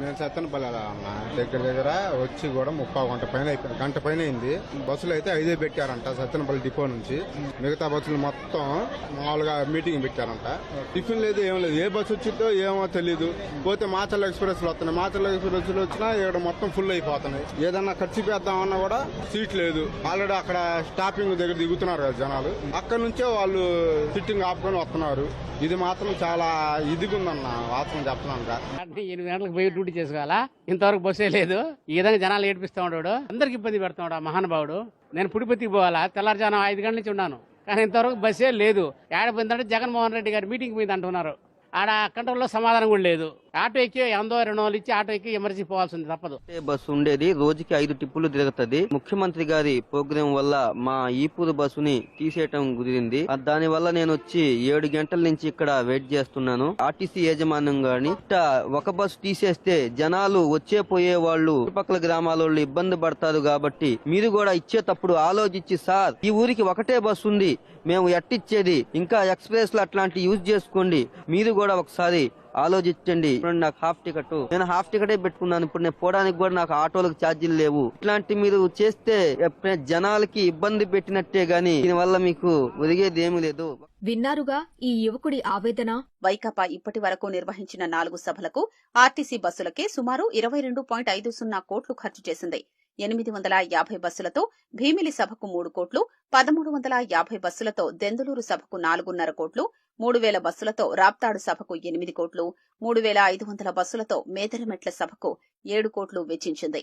నేను సత్తెనపల్లి అన్న దగ్గర దగ్గర వచ్చి కూడా ముప్పై గంట పైన గంట పైన అయింది. బస్సులు అయితే ఐదే పెట్టారంట సత్తనపల్లి డిపో నుంచి. మిగతా బస్సులు మొత్తం మామూలుగా మీటింగ్ పెట్టారంట. టిఫిన్ లేదు ఏం లేదు. ఏ బస్సు వచ్చిందో ఏమో తెలియదు పోతే మాచల్ ఎక్స్ప్రెస్లో వస్తున్నాయి. మాచల్ ఎక్స్ప్రెస్లో వచ్చినా ఇక్కడ మొత్తం ఫుల్ అయిపోతున్నాయి. ఏదన్నా ఖర్చు పెద్దామన్నా కూడా సీట్ లేదు. ఆల్రెడీ అక్కడ స్టాపింగ్ దగ్గర దిగుతున్నారు కదా జనాలు. అక్కడ నుంచే వాళ్ళు సిట్టింగ్ ఆపుకొని వస్తున్నారు. ఇది మాత్రం చాలా ఇదిగుందన్న వాస్తవం చెప్తున్నాను ఎనిమిది గంటలకు డ్యూటీ చేసుకోవాలా? ఇంతవరకు బస్సే లేదు. ఈ విధంగా జనాలు ఏడిపిస్తూ ఉన్నాడు అందరికి ఇబ్బంది పెడుతున్నాడు ఆ మహానుభావుడు. నేను పుడిపతికి పోవాలా? తెల్లారుజానం ఐదు గంటల నుంచి ఉన్నాను. కానీ ఇంతవరకు బస్సే లేదు. ఏడ పోయిందంటే జగన్మోహన్ రెడ్డి గారు మీటింగ్ మీద అంటున్నారు. ఆడ కంట్రోల్లో సమాధానం కూడా లేదు. ఆటో ఎక్కి ఎందో రెండు వందలు ఇచ్చి ఆటో ఎక్కి ఎమర్జెన్సీ పోవాల్సింది తప్పదు. బస్సు ఉండేది? రోజుకి ఐదు టిప్పులు తిరుగుతుంది. ముఖ్యమంత్రి గారి ప్రోగ్రాం వల్ల మా ఈపూరు బస్సుని తీసేయటం కుదిరింది. దాని వల్ల నేను వచ్చి ఏడు గంటల నుంచి ఇక్కడ వెయిట్ చేస్తున్నాను. ఆర్టీసీ యాజమాన్యం గాని ఒక బస్సు తీసేస్తే జనాలు వచ్చే పోయే వాళ్ళు చుట్టుపక్కల గ్రామాల వాళ్ళు ఇబ్బంది పడతారు కాబట్టి మీరు కూడా ఇచ్చేటప్పుడు ఆలోచించి సార్ ఈ ఊరికి ఒకటే బస్సు ఉంది. మేము ఎట్టిచ్చేది? ఇంకా ఎక్స్ప్రెస్లో అట్లాంటి యూజ్ చేసుకోండి. మీరు కూడా ఒకసారి ఆలోచించండి. ఇప్పుడు నాకు హాఫ్ టికెట్ నేను హాఫ్ టికెటే పెట్టుకున్నాను. ఇప్పుడు నేను పోవడానికి కూడా నాకు ఆటోలకు ఛార్జీలు లేవు. ఇట్లాంటి మీరు చేస్తే ఎప్పుడైనా జనాలకి ఇబ్బంది పెట్టినట్టే గాని దీనివల్ల మీకు ఒరిగేది ఏమీ లేదు. విన్నారుగా ఈ యువకుడి ఆవేదన? వైకాపా ఇప్పటి వరకు నిర్వహించిన నాలుగు సభలకు ఆర్టీసీ బస్సులకే సుమారు ఇరవై రెండు పాయింట్ ఐదు సున్నా కోట్లు ఖర్చు చేసింది. ఎనిమిది వందల యాభై బస్సులతో భీమిలి సభకు మూడు కోట్లు పదమూడు వందల యాభై బస్సులతో దెందులూరు సభకు నాలుగున్నర కోట్లు మూడు వేల బస్సులతో రాప్తాడు సభకు ఎనిమిది కోట్లు మూడు వేల ఐదు వందల బస్సులతో మేదరమెట్ల సభకు ఏడు కోట్లు వెచ్చించింది.